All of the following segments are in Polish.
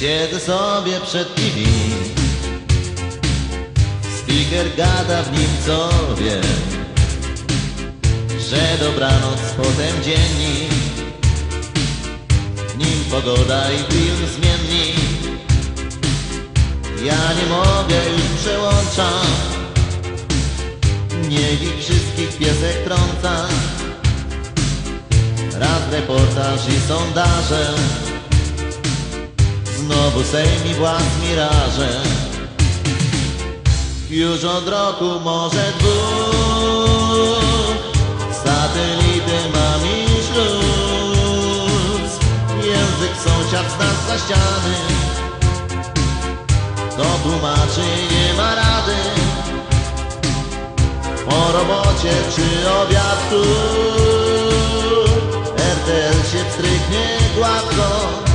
Siedzę sobie przed TV Speaker gada w nim co wie Że dobranoc, potem dziennik W nim pogoda i film zmiennik Ja nie mogę już przełączać. Niech ich wszystkich piesek trąca. Raz reportaż i sondaże Znowu Sejm i władz miraże Już od roku może dwóch. Satelity mam i śluz. Język sąsiad z nas za ściany. To tłumaczy nie ma rady. Po robocie czy obiadku RTL się wstryknie gładko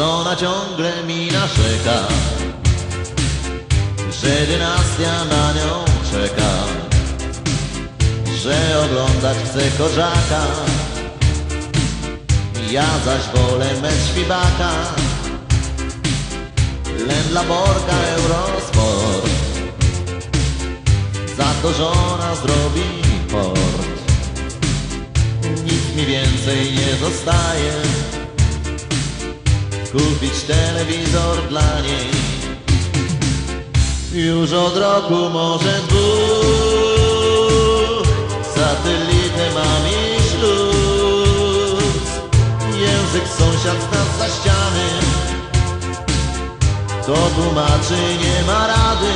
Żona ciągle mi narzeka Że dynastia na nią czeka. Że oglądać chce korzaka. Ja zaś wolę mecz Świbaka Lendla Borka Eurosport. Za to żona zrobi port. Nic mi więcej nie zostaje Kupić telewizor dla niej. Już od roku może dwóch. Satelitę mam i śluz. Język sąsiad nas za ściany. To tłumaczy nie ma rady.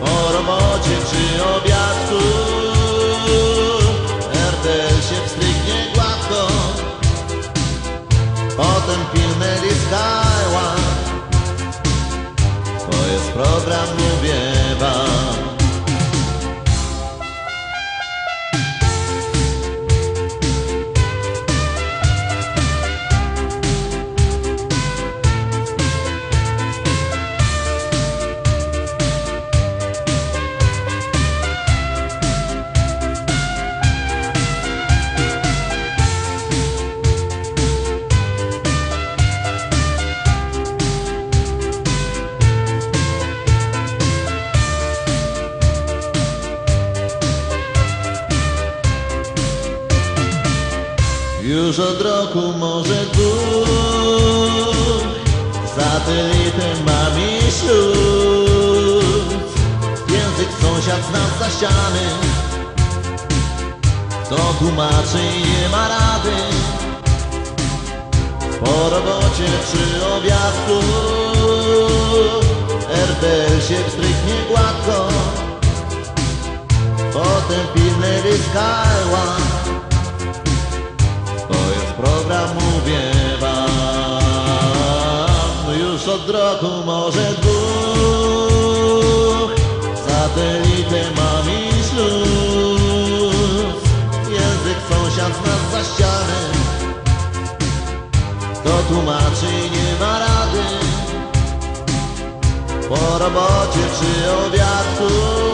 Po robocie czy obiadku o tempi umeri stai Już od roku może dwóch Satelitem mam i śluz Język sąsiad z nas za ściany. To tłumaczy nie ma rady. Po robocie czy obiadku RTL się wstryknie gładko. Potem Skyline to program, mówię wam Już od roku może dwóch. Satelitę mam i śluz Język sąsiad nas za ściany To tłumaczy nie ma rady. Po robocie czy obiadku